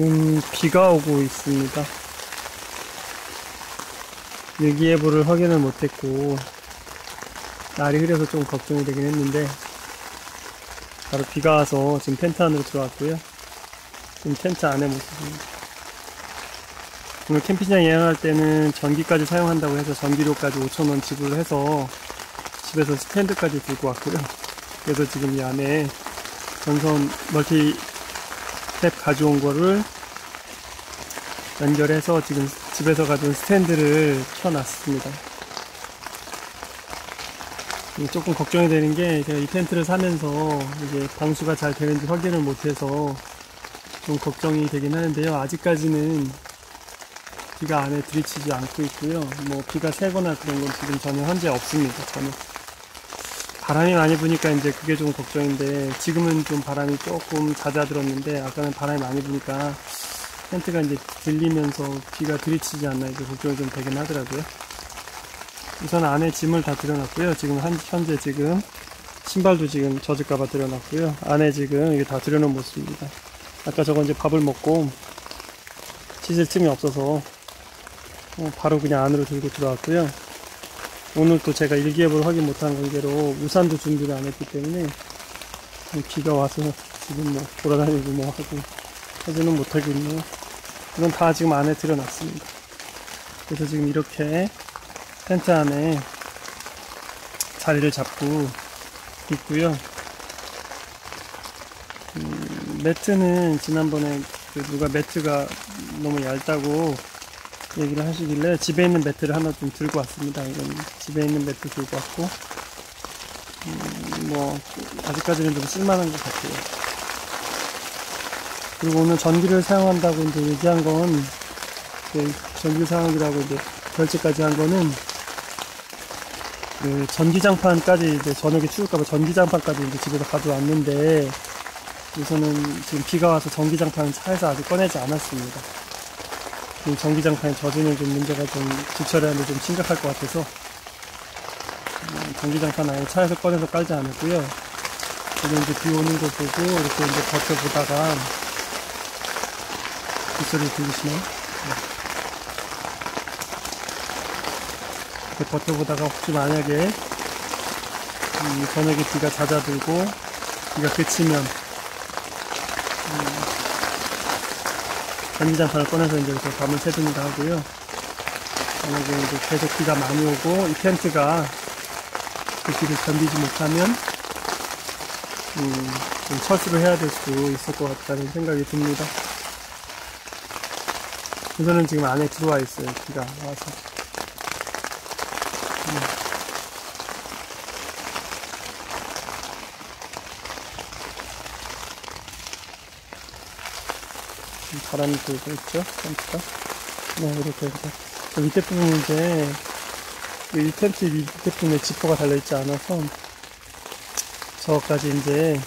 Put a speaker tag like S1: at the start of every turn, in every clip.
S1: 지금 비가 오고 있습니다. 일기예보를 확인을 못했고 날이 흐려서 좀 걱정이 되긴 했는데 바로 비가 와서 지금 텐트 안으로 들어왔고요. 지금 텐트 안의 모습입니다. 오늘 캠핑장 예약할 때는 전기까지 사용한다고 해서 전기료까지 5천원 지불해서 집에서 스탠드까지 들고 왔고요. 그래서 지금 이 안에 전선 멀티 탭 가져온 거를 연결해서 지금 집에서 가져온 스탠드를 켜놨습니다. 조금 걱정이 되는 게 제가 이 텐트를 사면서 이게 방수가 잘 되는지 확인을 못해서 좀 걱정이 되긴 하는데요. 아직까지는 비가 안에 들이치지 않고 있고요. 뭐 비가 새거나 그런 건 지금 전혀 현재 없습니다. 전혀. 바람이 많이 부니까 이제 그게 좀 걱정인데 지금은 좀 바람이 조금 잦아들었는데 아까는 바람이 많이 부니까 텐트가 이제 들리면서 비가 들이치지 않나 이제 걱정이 좀 되긴 하더라고요. 우선 안에 짐을 다 들여놨고요. 지금 한, 현재 지금 신발도 지금 젖을까봐 들여놨고요. 안에 지금 이게 다 들여놓은 모습입니다. 아까 저거 이제 밥을 먹고 씻을 틈이 없어서 어, 바로 그냥 안으로 들고 들어왔고요. 오늘 또 제가 일기예보를 확인 못한 관계로 우산도 준비를 안 했기 때문에 비가 와서 지금 뭐 돌아다니고 뭐 하고 하지는 못하겠네요. 이건 다 지금 안에 들여놨습니다. 그래서 지금 이렇게 텐트 안에 자리를 잡고 있고요. 음, 매트는 지난번에 그 누가 매트가 너무 얇다고 얘기를 하시길래 집에 있는 매트를 하나 좀 들고 왔습니다. 이건 집에 있는 매트 들고 왔고 음, 뭐 아직까지는 좀 쓸만한 것 같아요. 그리고 오늘 전기를 사용한다고 이제 얘기한 건 전기 사용이라고 이제 결제까지 한 거는 그 전기장판까지 이제 저녁에 추울까봐 전기장판까지 이제 집에서 가져왔는데 우선은 지금 비가 와서 전기장판은 차에서 아직 꺼내지 않았습니다. 전기장판에 젖으면 좀 문제가 좀 주차하는데 좀 심각할 것 같아서 음, 전기장판 아예 차에서 꺼내서 깔지 않았고요. 지금 이제 비 오는 거 보고 이렇게 이제 버텨보다가 빗소리 들리시나요? 네. 이렇게 버텨보다가 혹시 만약에 음, 저녁에 비가 잦아들고 비가 그치면 음, 전기장판을 꺼내서 이제 이렇게 밤을 새든가 하고요. 만약에 이제 계속 비가 많이 오고 이 텐트가 그 비를 견디지 못하면 음, 좀 철수를 해야 될수 있을 것 같다는 생각이 듭니다. 우선은 지금 안에 들어와 있어요. 비가 와서. 바람이 불고 있죠? 텐트가. 네, 이렇게 해서. 그 밑에 부분은 이제, 이 텐트 밑에 부분에 지퍼가 달려있지 않아서, 저까지 이제,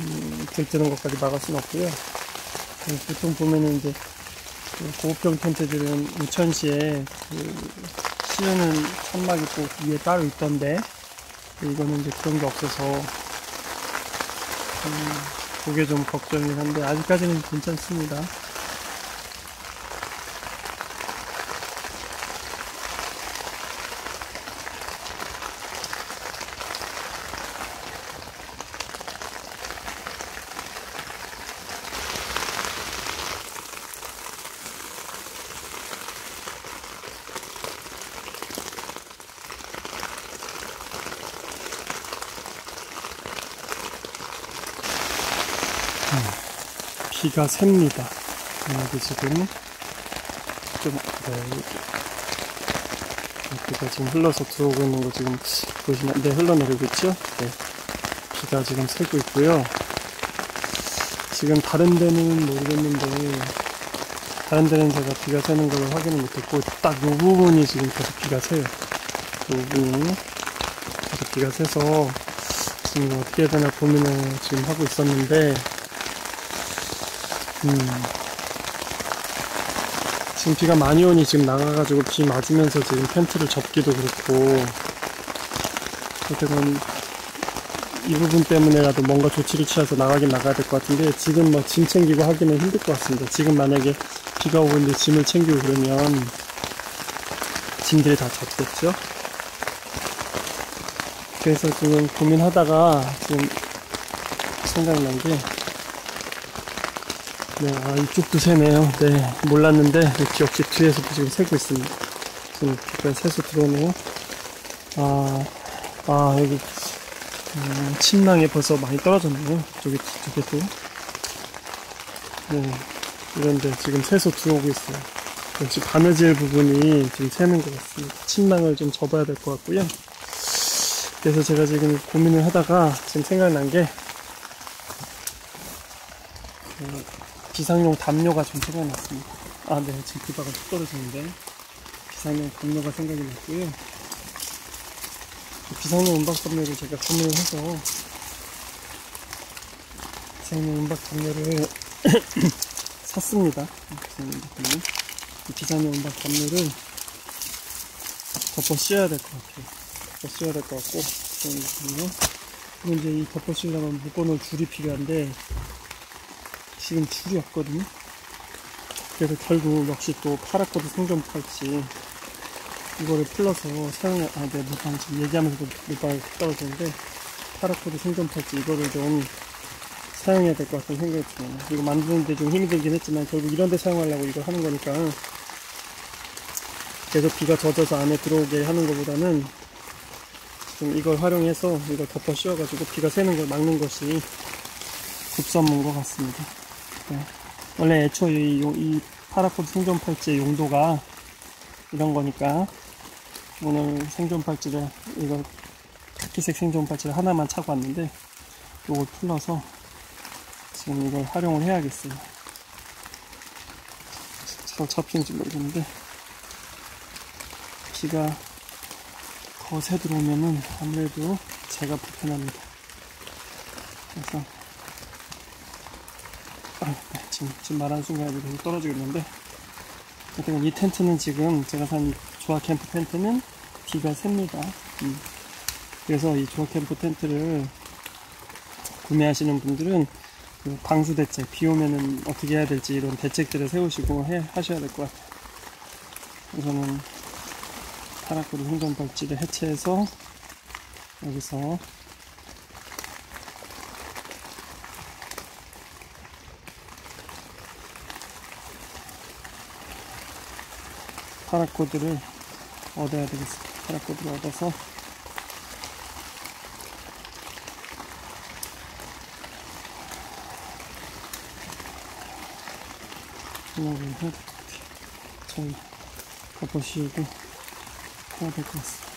S1: 음, 들뜨는 것까지 막을 수는 없고요. 네, 보통 보면은 이제, 그 고급형 텐트들은 우천시에 그 씌우는 천막이 꼭 위에 따로 있던데, 이거는 이제 그런 게 없어서, 음, 그게 좀 걱정이긴 한데 아직까지는 괜찮습니다. 비가 셉니다. 여기 지금 좀, 네, 비가 지금 흘러서 들어오고 있는 거 지금 보시면, 네, 흘러내리고 있죠? 네. 비가 지금 새고 있고요. 지금 다른 데는 모르겠는데, 다른 데는 제가 비가 새는 걸 확인을 못했고, 딱 이 부분이 지금 계속 비가 새요. 이 부분이 계속 비가 새서, 지금 어떻게 해야 되나 고민을 지금 하고 있었는데, 음. 지금 비가 많이 오니 지금 나가가지고 비 맞으면서 지금 텐트를 접기도 그렇고 된이 부분 때문에라도 뭔가 조치를 취해서 나가긴 나가야 될 것 같은데 지금 뭐짐 챙기고 하기는 힘들 것 같습니다. 지금 만약에 비가 오고 있는데 짐을 챙기고 그러면 짐들이 다 젖겠죠? 그래서 지금 고민하다가 지금 생각난 게 네, 아, 이쪽도 새네요. 네, 몰랐는데 역시, 뒤에서도 지금 새고 있습니다. 지금 비가 새서 들어오네요. 아, 아, 여기 음, 침낭에 벌써 많이 떨어졌네요. 저기, 저기도. 네. 이런데 지금 새서 들어오고 있어요. 역시 바느질 부분이 지금 새는 것 같습니다. 침낭을 좀 접어야 될 것 같고요. 그래서 제가 지금 고민을 하다가 지금 생각난 게, 그 비상용 담요가 좀 생각났습니다. 아, 네. 지금 비바가 뚝 떨어지는데, 비상용 담요가 생각이 났고요. 비상용 음박 담요를 제가 구매를 해서 비상용 음박 담요를 샀습니다. 비상용 음박 담요. 음박 담요를 덮어 씌워야 될 것 같아요. 덮어 씌워야 될 것 같고 비상용 담요. 그리고 이제 이 덮어 씌우려면 묶어놓을 줄이 필요한데 지금 줄이 없거든요. 그래서 결국 역시 또 파라코드 생존 팔찌 이거를 풀러서 사용해, 아, 네, 물방 지금 얘기하면서도 물방이 떨어지는데, 파라코드 생존 팔찌 이거를 좀 사용해야 될 것 같은 생각이 드네요. 이거 만드는데 좀 힘이 들긴 했지만, 결국 이런 데 사용하려고 이걸 하는 거니까, 계속 비가 젖어서 안에 들어오게 하는 것보다는, 좀 이걸 활용해서 이걸 덮어 씌워가지고 비가 새는 걸 막는 것이 급선무인 것 같습니다. 네. 원래 애초에 이, 이 파라코드 생존 팔찌의 용도가 이런 거니까 오늘 생존 팔찌를 이거 카키색 생존 팔찌를 하나만 차고 왔는데 이걸 풀러서 지금 이걸 활용을 해야겠어요. 잘 잡히는지 모르겠는데 비가 거세 들어오면은 아무래도 제가 불편합니다. 그래서 지금, 지금 말하는 순간에 계속 떨어지겠는데 하여튼 이 텐트는 지금 제가 산 조화 캠프 텐트는 비가 셉니다. 음. 그래서 이 조화 캠프 텐트를 구매하시는 분들은 그 방수 대책, 비 오면은 어떻게 해야 될지 이런 대책들을 세우시고 해, 하셔야 될 것 같아요. 우선은 파라코드 생존 발찌를 해체해서 여기서 파라코드를 얻어야 되겠습니다. 파라코드를 얻어서 것 같아요. 잘 덮어씌우고 해야 될 것 같습니다.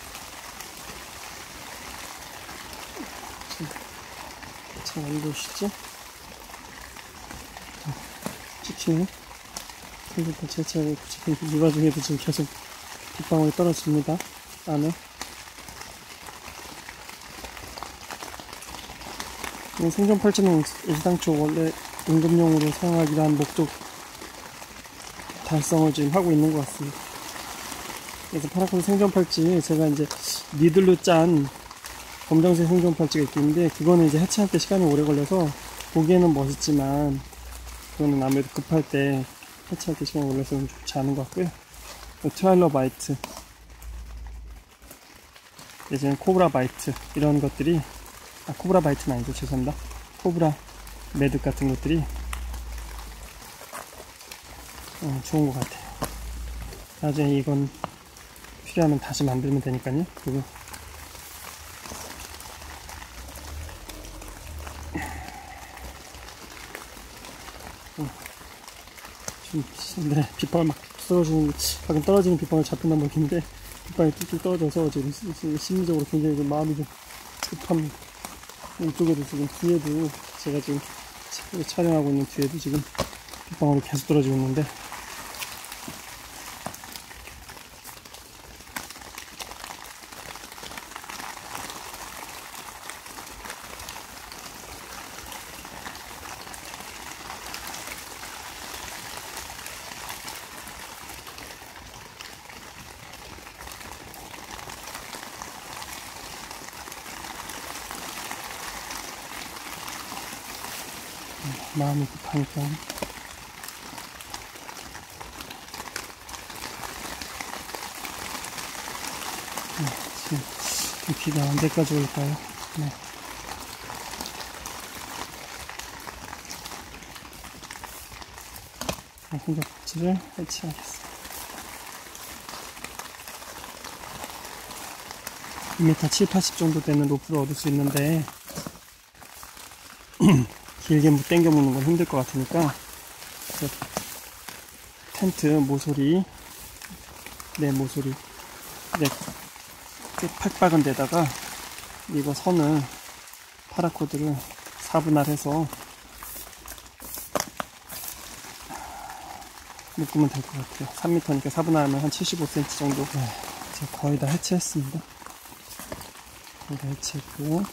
S1: 잘 안 보시죠? 찍히네. 생존파 제체하고 지금 이 와중에도 지금 계속 빗방울이 떨어집니다. 안에. 이 생존 팔찌는 일상초 원래 응급용으로 사용하기로 한 목적 달성을 지금 하고 있는 것 같습니다. 그래서 파라콘 생존 팔찌 제가 이제 니들로 짠 검정색 생존 팔찌가 있는데 그거는 이제 해체할 때 시간이 오래 걸려서 보기에는 멋있지만 그거는 아무래도 급할 때 해체할 때 시간이 걸려서 좋지 않은 것 같고요. 트와일러 바이트. 예전에 코브라 바이트 이런 것들이 아 코브라 바이트는 아니죠. 죄송합니다. 코브라 매듭 같은 것들이 어, 좋은 것 같아요. 나중에 이건 필요하면 다시 만들면 되니까요. 그리고 지금 네, 빗방울 막 떨어지는 가끔 떨어지는 빗방울 잡힌단 모르겠는데 빗방울이 뚝뚝 떨어져서 지금 심리적으로 굉장히 좀 마음이 좀 급합니다 이쪽에도 지금 뒤에도 제가 지금 차- 촬영하고 있는 뒤에도 지금 빗방울이 계속 떨어지고 있는데 마음이 급하니까. 네, 지금 이 비가 언제까지 올까요? 네. 자, 흔적지를 해치하겠습니다. 2m 7, 80 정도 되는 로프를 얻을 수 있는데 길게 뭐 당겨 무는 건 힘들 것 같으니까 그 텐트 모서리 네 모서리. 네 팩박은 데다가 이거 선을 파라코드를 4분할 해서 묶으면 될 것 같아요. 3m니까 4분할 하면 한 75cm 정도. 네, 거의 다 해체했습니다. 거의 다 해체했고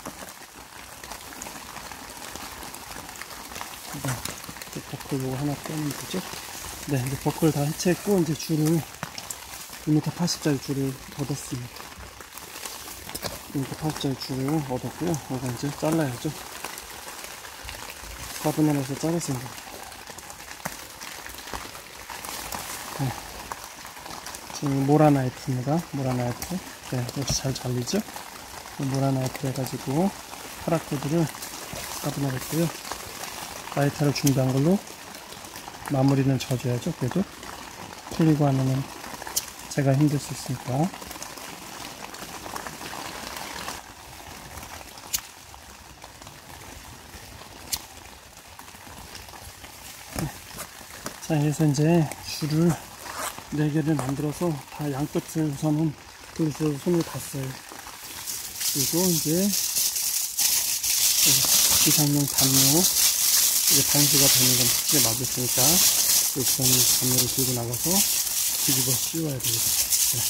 S1: 네, 버클 요거 하나 빼면 되죠? 네 이제 버클 다 해체했고 이제 줄을 2m 80짜리 줄을 얻었습니다. 2m 80짜리 줄을 얻었고요. 이거 이제 잘라야죠. 4분할 해서 자르습니다 네. 지금 모라 나이프입니다. 모라 나이프. 네 역시 잘 잘리죠? 모라 나이프 해가지고 파라코드를 4분할 했고요. 라이터를 준비한 걸로 마무리는 져줘야죠 그래도. 풀리고 하면은 제가 힘들 수 있으니까. 네. 자 그래서 이제 줄을 4개를 만들어서 다 양끝을 우선은 돌려서 손을 닿어요. 그리고 이제 비상용 담요 이제 방수가 되는 건 크게 맞았으니까 우선 담요를 들고 나가서 뒤집어 씌워야 되겠다 네.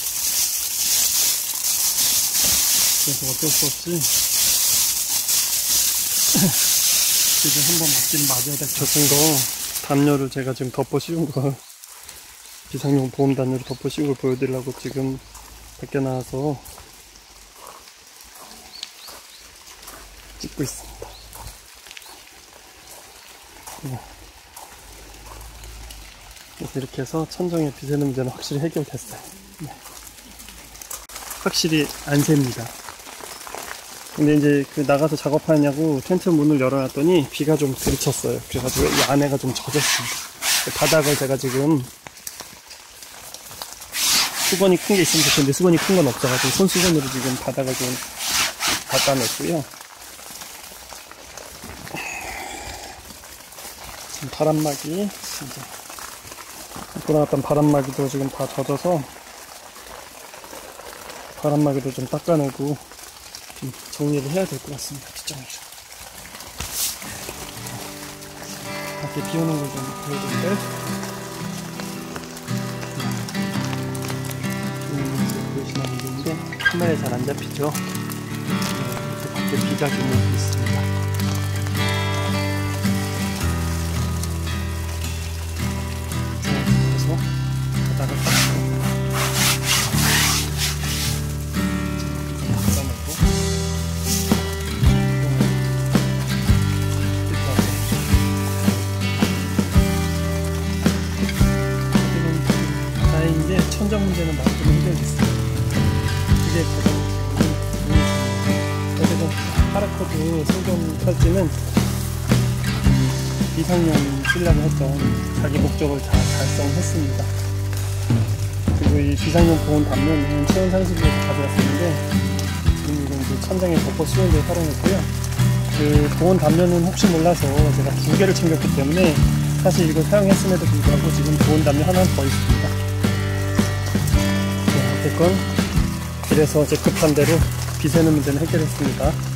S1: 그래서 어쩔 수 없이 지금 한번 맞긴 맞아야 될 적은 거 담요를 제가 지금 덮어 씌운 거 비상용 보험 담요를 덮어 씌운 걸 보여드리려고 지금 밖에 나와서 찍고 있습니다 네. 그래서 이렇게 해서 천정의 비새는 문제는 확실히 해결됐어요 네. 확실히 안 셉니다 근데 이제 그 나가서 작업하냐고 텐트 문을 열어놨더니 비가 좀 들이쳤어요 그래가지고 이 안에가 좀 젖었습니다 바닥을 제가 지금 수건이 큰 게 있으면 좋겠는데 수건이 큰 건 없어가지고 손수건으로 지금 바닥을 좀 닦아냈고요 지금 바람막이 입고 나갔던 바람막이도 지금 다 젖어서 바람막이도 좀 닦아내고 좀 정리를 해야 될 것 같습니다. 뒷정리를. 밖에 비 오는 걸 좀 보여드릴까요? 비 오는 모습 보이시나 모르겠는데 카메라에 잘 안 잡히죠? 네, 밖에 비가 좀 오고 있습니다. 쓰려고 했던 자기 목적을 다 달성했습니다. 그리고 이 비상용 보온 담요는 체온 상식에서 가져왔었는데 지금 이건 이제 천장에 덮어 씌운 데 활용했고요. 그 보온 담요는 혹시 몰라서 제가 두 개를 챙겼기 때문에 사실 이걸 사용했음에도 불구하고 지금 보온 담요 하나 더 있습니다. 네, 어쨌건 그래서 제 급한 대로 비 새는 문제는 해결했습니다.